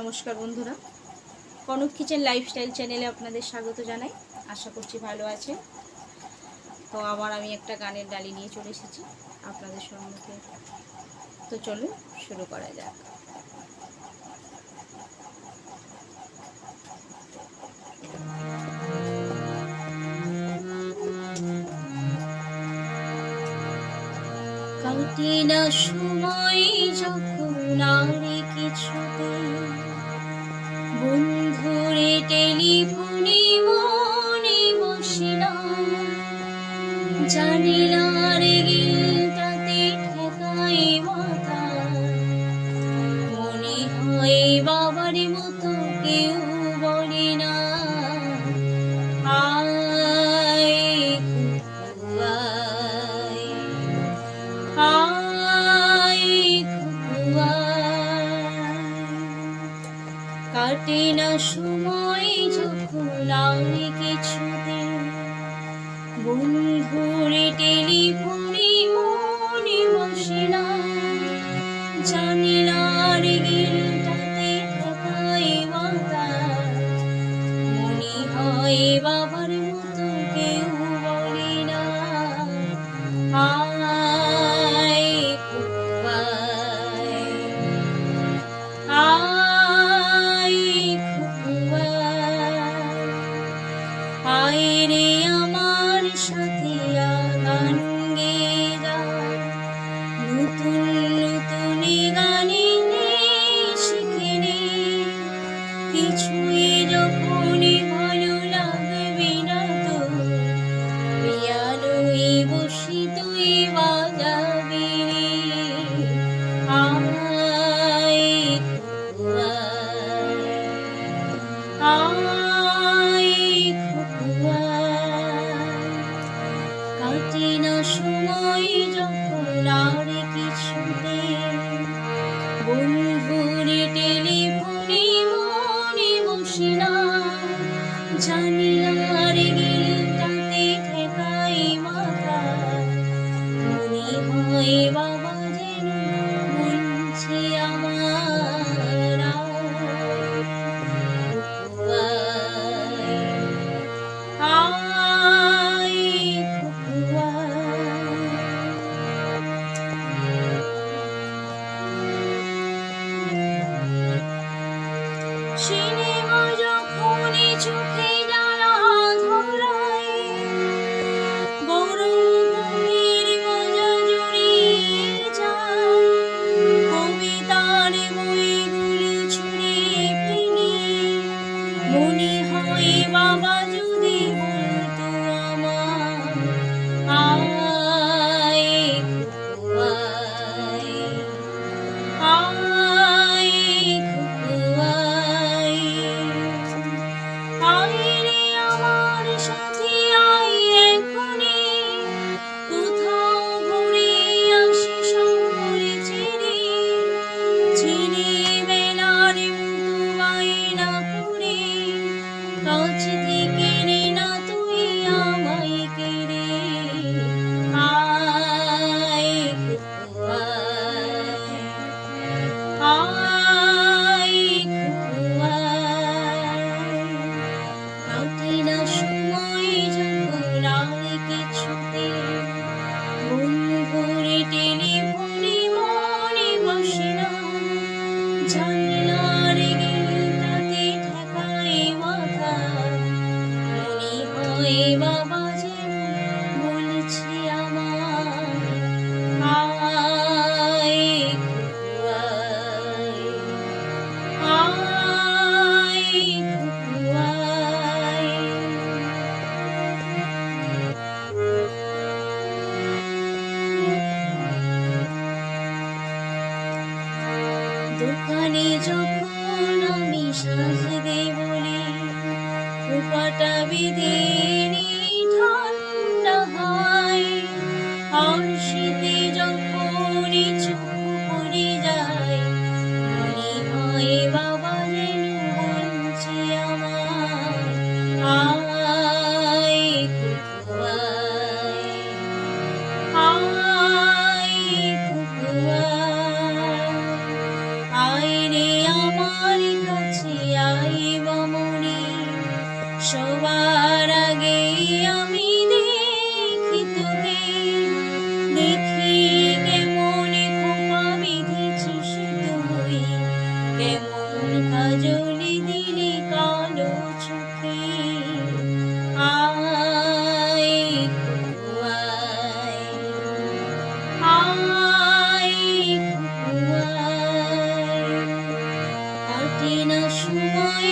নমস্কার বন্ধুরা। Kanak kitchen lifestyle চ্যানেলে আপনাদের স্বাগত জানাই। আশা করছি ভালো আছে তো আবার আমি একটা গানের ডালি নিয়ে চলে এসেছি আপনাদের সম্মুখে। তো চলুন শুরু করা যাক। কাটে না সময় যখন আর কিছুতে বন্ধুরে টেলিফোন সময় যখন নাওনি কিছুদিন বন্ধুরে টেলিফোন আয় রে আমার সাথে গান নতুন নতুন গানে শিখে রে কিছুই যখন ভালো লাগবে না তো বিয়ালোই বসি তুই বাজাবি আমায় আমায় জানিলা রেগে সবার আগে আমি দেখি তোকে। দেখি কেমন খোপা তুই কেমন কাজলি দিলি কালো চোখে। আয় আয় আয় না সময়